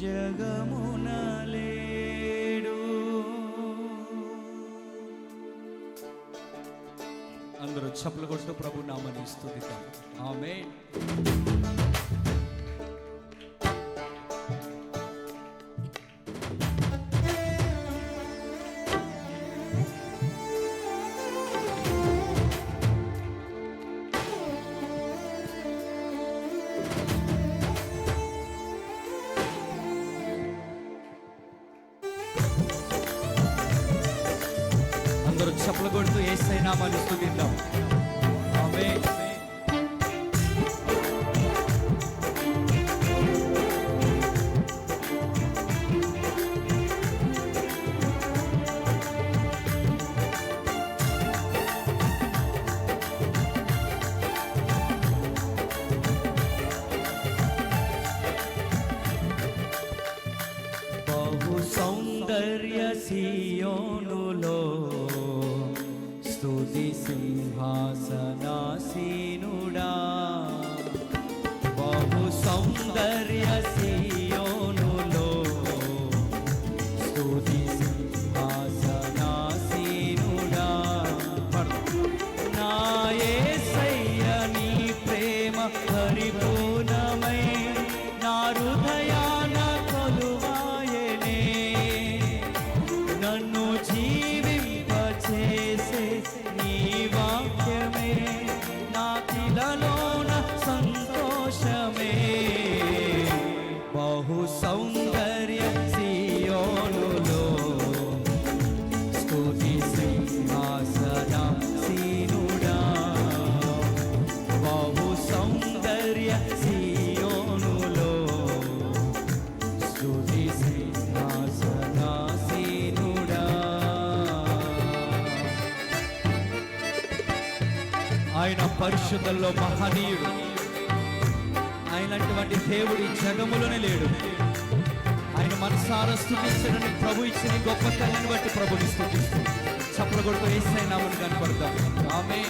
జగమునలేడు అందరూ చప్పలు కొడుతూ ప్రభు నామని ఇస్తుంది ఆమె చప్పట్లు కొడుతూ ఏసైనా మనం స్థుతిద్దాం. ఆమె సౌందర్య సీ పరిశుద్ధంలో మహనీయుడు. ఆయనటువంటి దేవుడు ఈ జగములోనే లేడు. ఆయన మనసారా ప్రభు ఇచ్చిన గొప్ప తల్లిని బట్టి ప్రభుని స్థుతిస్తూ చప్పలగొడుతూ ఏసైనామని కనపడతాం. ఆమె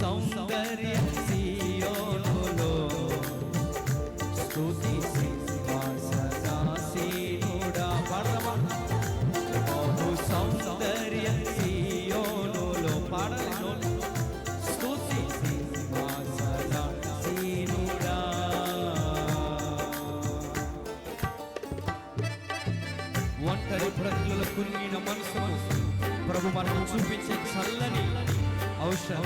సౌందర్య సియోనులో. స్తుతి సదాసీనుడా పడవా బహు సౌందర్య సియోనులో పాడలేదు స్తుతి సదాసీనుడా ఒంటరి ప్రజల కురిగిన మనసు ప్రభు మనకు చూపించే చల్లని ఔషధ.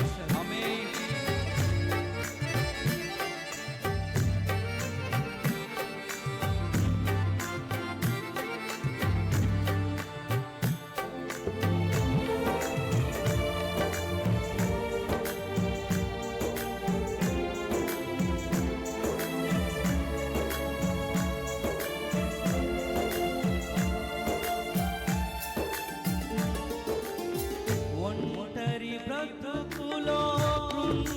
Bye.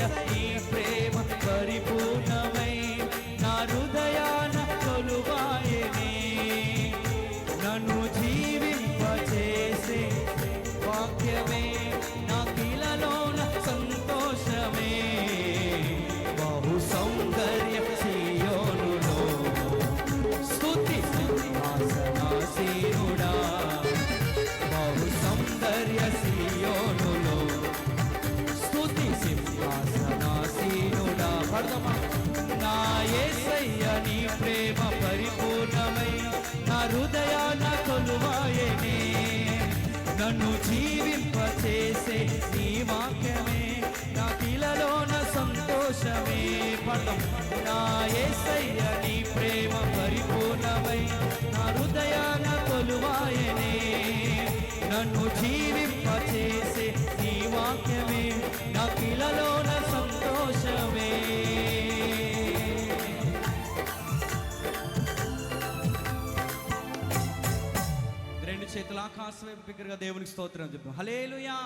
yeah. నన్ను జీవింపచేసే నీ వాక్యమే. నా కిలలోన సంతోషమే. పదం నా ఏసయ్య నీ ప్రేమ పరిపూర్ణమై నా హృదయాన తొలువాయనే. నన్ను జీవింపచేసే నీ వాక్యమే. ఆకాశ వైపు బిగ్గరగా దేవునికి స్తోత్రం చెప్తాం హలేలుయా